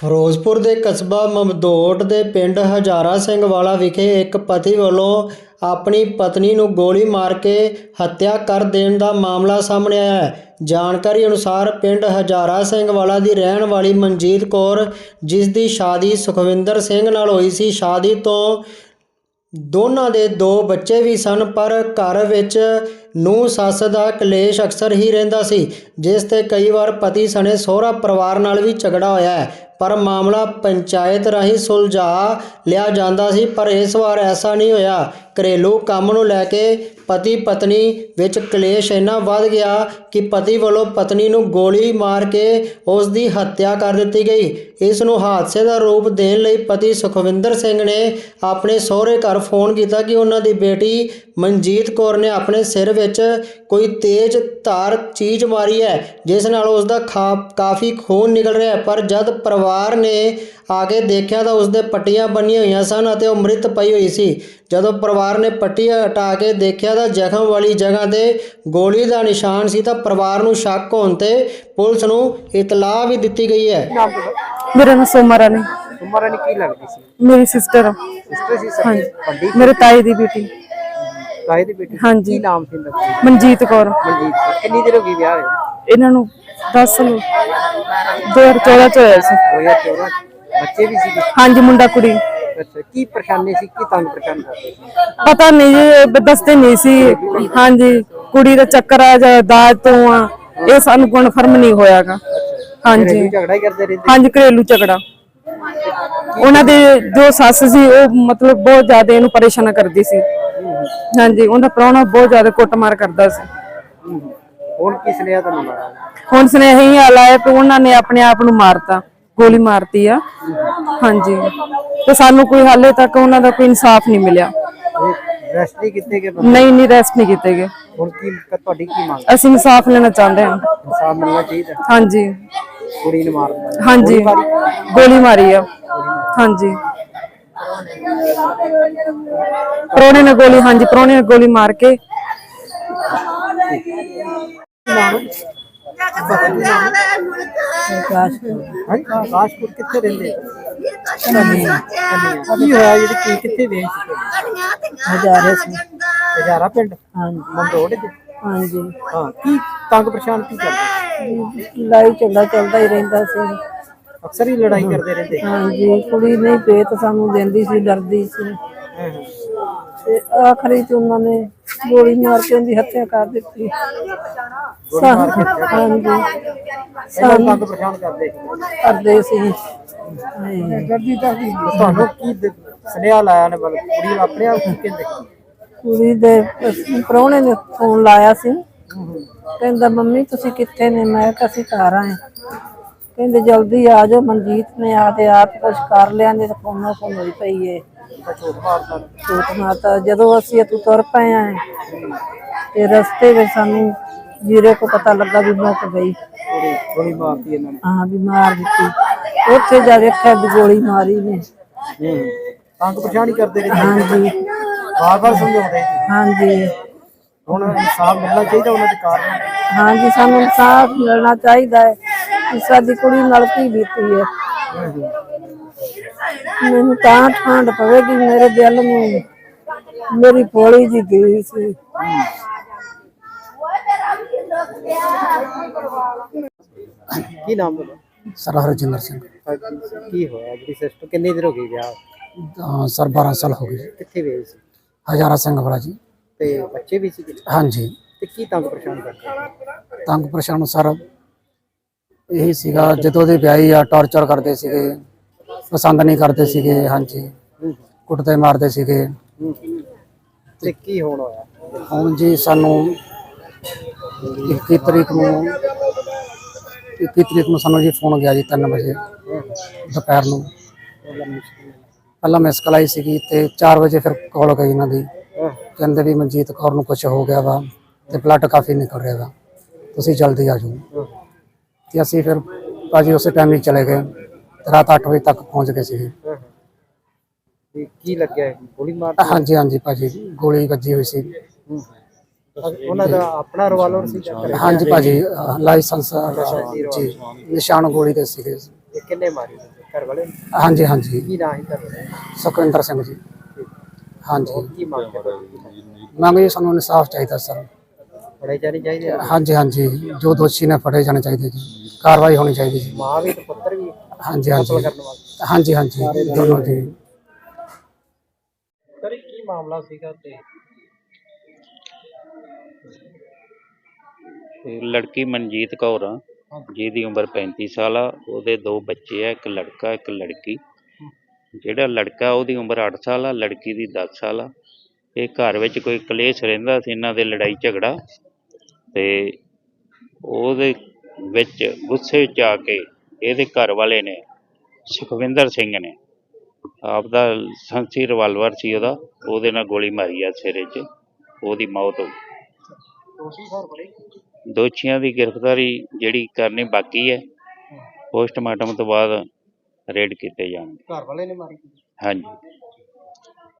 ਫਿਰੋਜ਼ਪੁਰ ਦੇ ਕਸਬਾ ਮਮਦੋਟ ਦੇ ਪਿੰਡ ਹਜ਼ਾਰਾ ਸਿੰਘ ਵਾਲਾ ਵਿਖੇ ਇੱਕ ਪਤੀ ਵੱਲੋਂ ਆਪਣੀ ਪਤਨੀ ਨੂੰ ਗੋਲੀ ਮਾਰ ਕੇ ਹੱਤਿਆ ਕਰ ਦੇਣ ਦਾ ਮਾਮਲਾ ਸਾਹਮਣੇ ਆਇਆ ਹੈ। ਜਾਣਕਾਰੀ ਅਨੁਸਾਰ ਪਿੰਡ ਹਜ਼ਾਰਾ ਸਿੰਘ ਵਾਲਾ ਦੀ ਰਹਿਣ ਵਾਲੀ ਮਨਜੀਤ ਕੌਰ, ਜਿਸ ਦੀ ਸ਼ਾਦੀ ਸੁਖਵਿੰਦਰ ਸਿੰਘ ਨਾਲ ਹੋਈ ਸੀ, ਸ਼ਾਦੀ ਤੋਂ ਦੋਨਾਂ ਦੇ ਦੋ ਬੱਚੇ ਵੀ ਸਨ, ਪਰ ਘਰ ਵਿੱਚ ਨੂੰ ਸੱਸ ਦਾ ਕਲੇਸ਼ ਅਕਸਰ ਹੀ ਰਹਿੰਦਾ ਸੀ, ਜਿਸ ਤੇ ਕਈ ਵਾਰ ਪਤੀ ਸਣੇ ਸਹੁਰਾ ਪਰਿਵਾਰ ਨਾਲ ਵੀ ਝਗੜਾ ਹੋਇਆ ਹੈ। ਪਰ ਮਾਮਲਾ ਪੰਚਾਇਤ ਰਾਹੀਂ ਸੁਲਝਾ ਲਿਆ ਜਾਂਦਾ ਸੀ, ਪਰ ਇਸ ਵਾਰ ਐਸਾ ਨਹੀਂ ਹੋਇਆ। ਘਰੇਲੂ ਕੰਮ ਨੂੰ ਲੈ ਕੇ ਪਤੀ ਪਤਨੀ ਵਿੱਚ ਕਲੇਸ਼ ਇੰਨਾ ਵੱਧ ਗਿਆ ਕਿ ਪਤੀ ਵੱਲੋਂ ਪਤਨੀ ਨੂੰ ਗੋਲੀ ਮਾਰ ਕੇ ਉਸ ਦੀ ਹੱਤਿਆ ਕਰ ਦਿੱਤੀ ਗਈ। ਇਸ ਨੂੰ ਹਾਦਸੇ ਦਾ ਰੂਪ ਦੇਣ ਲਈ ਪਤੀ ਸੁਖਵਿੰਦਰ ਸਿੰਘ ਨੇ ਆਪਣੇ ਸਹੁਰੇ ਘਰ ਫੋਨ ਕੀਤਾ ਕਿ ਉਹਨਾਂ ਦੀ ਬੇਟੀ ਮਨਜੀਤ ਕੌਰ ਨੇ ਆਪਣੇ ਸਿਰ ਵਿੱਚ ਕੋਈ ਤੇਜ਼ ਧਾਰ ਚੀਜ਼ ਮਾਰੀ ਹੈ, ਜਿਸ ਨਾਲ ਉਸ ਦਾ ਖਾ- ਕਾਫੀ ਖੂਨ ਨਿਕਲ ਰਿਹਾ ਪਰ ਜਦ ਪਰਿਵਾਰ ਨੇ ਆ ਕੇ ਦੇਖਿਆ ਤਾਂ ਉਸ ਦੇ ਪੱਟੀਆਂ ਬੰਨੀਆਂ ਹੋਈਆਂ ਸਨ ਅਤੇ ਉਹ ਮ੍ਰਿਤ ਪਈ ਹੋਈ ਸੀ। ਜਦੋਂ ਪਰਿਵਾਰ ਨੇ ਪੱਟੀਆਂ ਹਟਾ ਕੇ ਦੇਖਿਆ ਤਾਂ ਜ਼ਖਮ ਵਾਲੀ ਜਗ੍ਹਾ ਤੇ ਗੋਲੀ ਦਾ ਨਿਸ਼ਾਨ ਸੀ ਤਾਂ ਪਰਿਵਾਰ ਨੂੰ ਸ਼ੱਕ ਹੋਣ ਤੇ ਪੁਲਿਸ ਨੂੰ ਇਤਲਾਹ ਵੀ ਦਿੱਤੀ ਗਈ ਹੈ। ਮੇਰਾ ਨਾਮ ਸੋਮਾ ਰਾਣੀ। ਤੁਮਾਰਾ ਨੇ ਕੀ ਲੱਗਦੀ ਸੀ? ਮੇਰੀ ਸਿਸਟਰ ਸਿਸਟਰ ਸੀ ਹਾਂਜੀ। ਵੱਡੀ ਮੇਰੇ ਤਾਈ ਦੀ ਬੇਟੀ। ਤਾਏ ਦੀ ਬੇਟੀ? ਹਾਂਜੀ। ਕੀ ਨਾਮ ਸੀ ਇਹਦਾ ਮਨਜੀਤ ਕੌਰ। ਮਨਜੀਤ ਕੌਰ। ਕਿੰਨੀ ਦੇਰ ਹੋ ਗਈ ਵਿਆਹ ਇਹਨਾਂ ਨੂੰ 10 ਸਾਲ 2014 ਚ ਹੋਇਆ ਸੀ। 2014 ਬੱਚੇ ਵੀ ਸੀ ਹਾਂਜੀ ਮੁੰਡਾ ਕੁੜੀ। ਅੱਛਾ ਕੀ ਪਰੇਸ਼ਾਨੀ ਸੀ? ਕੀ ਤੰਗ ਪਰੇਸ਼ਾਨ ਕਰਦੇ ਪਤਾ ਨਹੀਂ ਜੀ ਦੱਸਦੇ ਨਹੀਂ ਸੀ। ਹਾਂਜੀ ਕੁੜੀ ਦਾ ਚੱਕਰ ਆ ਜਾਂ ਦਾਜ ਤੋਂ ਆ ਇਹ ਸਾਨੂੰ ਕਨਫਰਮ ਨਹੀਂ ਹੋਇਆਗਾ। ਹਾਂਜੀ। ਝਗੜਾ ਹੀ ਕਰਦੇ ਰਹਿੰਦੇ ਹਾਂਜੀ ਘਰੇਲੂ ਝਗੜਾ। ਉਹਨਾਂ ਦੇ ਜੋ ਸੱਸ ਸੀ ਉਹ ਮਤਲਬ ਬਹੁਤ ਜ਼ਿਆਦਾ ਇਹਨੂੰ ਪਰੇਸ਼ਾਨ ਕਰਦੀ ਸੀ। ਹਾਂਜੀ ਉਹਦਾ ਪ੍ਰਾਹੁਣਾ ਬਹੁਤ ਜ਼ਿਆਦਾ ਕੁੱਟਮਾਰ ਕਰਦਾ ਸੀ। ਹੁਣ ਕਿਸ ਨੇ ਆ ਤੁਹਾਨੂੰ ਮਾਰਿਆ ਹੁਣ ਸੁਨੇਹਾ ਹੀ ਆਇਆ ਕਿ ਉਹਨਾਂ ਨੇ ਆਪਣੇ ਆਪ ਨੂੰ ਮਾਰਤਾ ਗੋਲੀ ਮਾਰਤੀ ਆ। ਹਾਂਜੀ। ਤੇ ਸਾਨੂੰ ਕੋਈ ਹਾਲੇ ਤੱਕ ਉਹਨਾਂ ਦਾ ਕੋਈ ਇਨਸਾਫ ਨਹੀਂ ਮਿਲਿਆ। ਰੈਸਟ ਨਹੀਂ ਕੀਤੇ ਗਏ ਬੰਦੇ? ਨਹੀਂ ਨਹੀਂ ਰੈਸਟ ਨਹੀਂ ਕੀਤੇ ਗਏ। ਹੁਣ ਕੀ ਤੁਹਾਡੀ ਕੀ ਮੰਗ? ਅਸੀਂ ਇਨਸਾਫ ਲੈਣਾ ਚਾਹੁੰਦੇ ਹਾਂ। ਇਨਸਾਫ ਮਿਲਣਾ ਚਾਹੀਦਾ। ਹਾਂਜੀ। ਕੁੜੀ ਨੂੰ ਮਾਰ ਦਿੱਤਾ। ਹਾਂਜੀ। ਗੋਲੀ ਮਾਰੀ? ਆ। ਹਾਂਜੀ। ਪ੍ਰੋਣੇ ਨੇ ਗੋਲੀ ਹਾਂਜੀ ਪ੍ਰੋਣੇ ਨੇ ਗੋਲੀ ਮਾਰ ਕੇ। ਕਾਸ਼ਪੁਰ ਕਿੱਥੇ ਰਹਿੰਦੇ ਕੀ ਹੋਇਆ ਜਿਹੜੀ ਕੀ ਕਿੱਥੇ ਵੇਚ ਹਜ਼ਾਰੇ ਸੀ। ਹਜ਼ਾਰਾ ਪਿੰਡ? ਮੰਦੋੜ ਚ ਹਾਂਜੀ। ਹਾਂ ਕੀ ਤੰਗ ਪਰੇਸ਼ਾਨ ਕੀ ਕਰਦੇ? ਲੜਾਈ ਚੱਲਦਾ ਹੀ ਰਹਿੰਦਾ ਸੀ। ਅਕਸਰ ਹੀ ਲੜਾਈ ਕਰਦੇ ਰਹਿੰਦੇ। ਹਾਂਜੀ ਕੁੜੀ ਨਹੀਂ ਪੇਤ ਸਾਨੂੰ ਦਿੰਦੀ ਸੀ ਡਰਦੀ ਸੀ। ਤੇ ਆਖਰੀ ਚ ਉਹਨਾਂ ਨੇ ਗੋਲੀ ਮਾਰ ਕੇ ਉਹਦੀ ਹੱਤਿਆ ਕਰ ਦਿੱਤੀ। ਗੋਲੀ ਮਾਰ ਕੇ ਹੱਤਿਆ ਕਰ ਹਾਂਜੀ ਇਹਨਾਂ ਨੂੰ ਤੰਗ ਪਰੇਸ਼ਾਨ ਕਰਦੇ। ਕਰਦੇ ਸੀ। ਤੇ ਤੁਹਾਨੂੰ ਕੀ ਦ- ਸੁਨੇਹਾ ਲਾਇਆ ਨੇ ਮਤਲਬ ਕੁੜੀ ਨੂੰ ਆਪਣੇ ਆਪ ਕੀ ਕਹਿੰਦੇ ਕੁੜੀ ਦੇ ਪ੍ਰਾਹੁਣੇ ਨੇ ਫੋਨ ਲਾਇਆ ਸੀ। ਕਹਿੰਦਾ ਮੰਮੀ ਤੁਸੀਂ ਕਿੱਥੇ ਨੇ? ਮੈਂ ਕਿਹਾ ਅਸੀਂ ਘਰ ਆਏ ਕਹਿੰਦੇ ਜਲਦੀ ਆ ਜਾਓ ਮਨਜੀਤ ਨੇ ਆ ਤੇ ਆਪ ਕੁਝ ਕਰ ਲਿਆ ਨਹੀਂ ਤਾਂ ਫੋਨੋਂ ਫੋਨ ਹੋਈ ਪਈ ਏ। ਤਾਂ ਝੂਠ ਜਦੋਂ ਅਸੀਂ ਇੱਥੋਂ ਤੁਰ ਪਏ ਆਂ ਤੇ ਰਸਤੇ ਵਿੱਚ ਸਾਨੂੰ ਜੀਰੇ ਕੋ ਪਤਾ ਲੱਗਾ ਵੀ ਮੁੱਕ ਗਈ। ਗੋਲੀ ਮਾਰਦੀ ਇਹਨਾਂ ਨੇ। ਹਾਂ ਵੀ ਮਾਰ ਦਿੱਤੀ। ਉੱਥੇ ਜਾ ਵੇਖਿਆ ਵੀ ਗੋਲੀ ਮਾਰੀ ਨੇ। ਹੂੰ ਤੰਗ ਹੀ ਕਰਦੇ ਰਹਿੰਦੇ ਹਾਂਜੀ। ਵਾਰ ਵਾਰ ਸਮਝਾਉਂਦੇ ਹਾਂਜੀ। ਹੁਣ ਇਨਸਾਫ ਮਿਲਣਾ ਚਾਹੀਦਾ ਉਹਨਾਂ ਦੇ ਕਾਰਨ ਹਾਂਜੀ ਸਾਨੂੰ ਇਨਸਾਫ ਮਿਲਣਾ ਚਾਹੀਦਾ ਹੈ ਸਾਡੀ ਕੁੜੀ ਨਾਲ ਕੀ ਬੀਤੀ ਹੈ? ਮੈਨੂੰ ਤਾਂ ਠੰਡ ਪਵੇਗੀ ਮੇਰੇ ਦਿਲ ਨੂੰ। ਮੇਰੀ ਪੋਲੀ ਜੀ ਗਈ ਸੀ। ਕੀ ਨਾਮ ਬੋਲੋ ਸਰ ਹਰਜਿੰਦਰ ਸਿੰਘ। ਕੀ ਹੋਇਆ? ਜਿਹੜੀ ਸਿਸਟਰ ਕਿੰਨੀ ਦੇਰ ਹੋ ਗਈ ਵਿਆਹ? ਸਰ 12 ਸਾਲ ਹੋ ਗਏ। ਕਿੱਥੇ ਵੇਚ ਸੀ? ਹਜ਼ਾਰਾ ਸਿੰਘ ਵਾਲਾ ਜੀ। ਤੇ ਬੱਚੇ ਵੀ ਸੀ? ਹਾਂਜੀ। ਤੇ ਕੀ ਤੰਗ ਪਰੇਸ਼ਾਨ ਕਰਦੇ? ਤੰਗ ਪਰੇਸ਼ਾਨ ਸਰ ਇਹੀ ਸੀਗਾ ਜਦੋਂ ਦੇ ਵਿਆਹੀ ਆ ਟਾਰਚਰ ਕਰਦੇ ਸੀਗੇ ਪਸੰਦ ਨਹੀਂ ਕਰਦੇ ਸੀਗੇ ਹਾਂਜੀ। ਕੁੱਟਦੇ ਮਾਰਦੇ ਸੀਗੇ। ਤੇ ਕੀ ਹੋਣ ਹੋਇਆ? ਹੁਣ ਜੀ ਸਾਨੂੰ 21 ਤਰੀਕ ਨੂੰ 21 ਤਰੀਕ ਨੂੰ ਸਾਨੂੰ ਜੀ ਫੋਨ ਗਿਆ ਜੀ 3 ਵਜੇ ਦੁਪਹਿਰ ਨੂੰ। ਪਹਿਲਾਂ ਮਿਸ ਕਾਲ ਆਈ ਸੀਗੀ ਤੇ 4 ਵਜੇ ਫਿਰ ਕਾਲ ਗਈ ਇਹਨਾਂ ਦੀ। ਕਹਿੰਦੇ ਵੀ ਮਨਜੀਤ ਕੌਰ ਨੂੰ ਕੁਝ ਹੋ ਗਿਆ ਵਾ ਤੇ ਬਲੱਡ ਕਾਫੀ ਨਿਕਲ ਰਿਹਾ ਵਾ। ਤੁਸੀਂ ਜਲਦੀ ਆ ਜਾਓ। ਤੇ ਅਸੀਂ ਫਿਰ ਭਾਜੀ ਉਸੇ ਟਾਈਮ ਹੀ ਚਲੇ ਗਏ ਤੇ ਰਾਤ 8 ਵਜੇ ਤੱਕ ਪਹੁੰਚ ਗਏ ਸੀ ਹਾਂ। ਤੇ ਕੀ ਲੱਗਿਆ ਗੋਲੀ ਮਾਰ ਹਾਂਜੀ ਹਾਂਜੀ ਭਾਜੀ ਗੋਲੀ ਵੱਜੀ ਹੋਈ ਸੀ ਹੂੰ। ਉਹਨਾਂ ਦਾ ਆਪਣਾ ਰਿਵਾਲਵਰ ਸੀ ਜਾਂ ਘਰੇ? ਹਾਂਜੀ ਭਾਜੀ ਅਹ ਲਾਇਸੈਂਸ ਜੀ ਨਿਸ਼ਾਨ ਗੋਲੀ ਦੇ ਸੀਗੇ ਤੇ ਕਿੰਨੇ ਮਾਰੀ ਘਰ ਵਾਲੇ ਨੇ? ਹਾਂਜੀ ਹਾਂਜੀ ਕੀ ਨਾਂ ਸੀ ਘਰ ਵਾਲੇ ਦਾ? ਸੁਖਵਿੰਦਰ ਸਿੰਘ ਜੀ ਹਾਂਜੀ ਕੀ ਮੰਗ ਕਰਦੇ ਮੰਗ ਜੀ ਸਾਨੂੰ ਇਨਸਾਫ ਚਾਹੀਦਾ ਸਰ ਬੜੇ ਜਾਣੀ ਚਾਹੀਦੇ ਆ? ਹਾਂਜੀ ਹਾਂਜੀ। ਜੋ ਦੋਸ਼ੀ ਨੇ ਫੜੇ ਜਾਣੇ ਚਾਹੀਦੇ ਜੀ। ਕਾਰਵਾਈ ਹੋਣੀ ਚਾਹੀਦੀ ਜੀ। ਮਾਂ ਵੀ ਤੇ ਪੁੱਤਰ ਵੀ? ਹਾਂਜੀ ਕਤਲ ਹਾਂਜੀ ਕਰਨ ਵਾਲੇ? ਹਾਂਜੀ ਹਾਂਜੀ। ਦੋਨੋਂ ਜੀ। ਸਰ ਇਹ ਕੀ ਮਾਮਲਾ ਸੀਗਾ ਤੇ? ਤੇ ਲੜਕੀ ਮਨਜੀਤ ਕੌਰ ਆ। ਜਿਹਦੀ ਉਮਰ 35 ਸਾਲ ਆ। ਉਹਦੇ ਦੋ ਬੱਚੇ ਆ ਇੱਕ ਲੜਕਾ ਇੱਕ ਲੜਕੀ। ਜਿਹੜਾ ਲੜਕਾ ਉਹਦੀ ਉਮਰ 8 ਸਾਲ ਆ ਲੜਕੀ ਦੀ 10 ਸਾਲ ਆ। ਇਹ ਘਰ ਵਿੱਚ ਕੋਈ ਕਲੇਸ਼ ਰਹਿੰਦਾ ਸੀ ਇਹਨਾਂ ਦੇ ਲੜਾਈ ਝਗੜਾ। ਤੇ ਉਹਦੇ ਵਿੱਚ ਗੁੱਸੇ 'ਚ ਆ ਕੇ ਇਹਦੇ ਘਰ ਵਾਲੇ ਨੇ ਸੁਖਵਿੰਦਰ ਸਿੰਘ ਨੇ ਆਪਦਾ ਸੰਸੀ ਰਿਵਾਲਵਰ ਸੀ ਉਹਦਾ ਉਹਦੇ ਨਾਲ ਗੋਲੀ ਮਾਰੀ ਆ ਸਿਰੇ 'ਚ ਉਹਦੀ ਮੌਤ ਹੋ ਗਈ। ਦੋਸ਼ੀਆਂ ਦੀ ਗ੍ਰਿਫਤਾਰੀ ਜਿਹੜੀ ਕਰਨੀ ਬਾਕੀ ਹੈ ਪੋਸਟਮਾਰਟਮ ਤੋਂ ਬਾਅਦ ਰੇਡ ਕੀਤੇ ਜਾਣਗੇ। ਘਰ ਵਾਲੇ ਨੇ ਮਾਰੀ ਹਾਂਜੀ।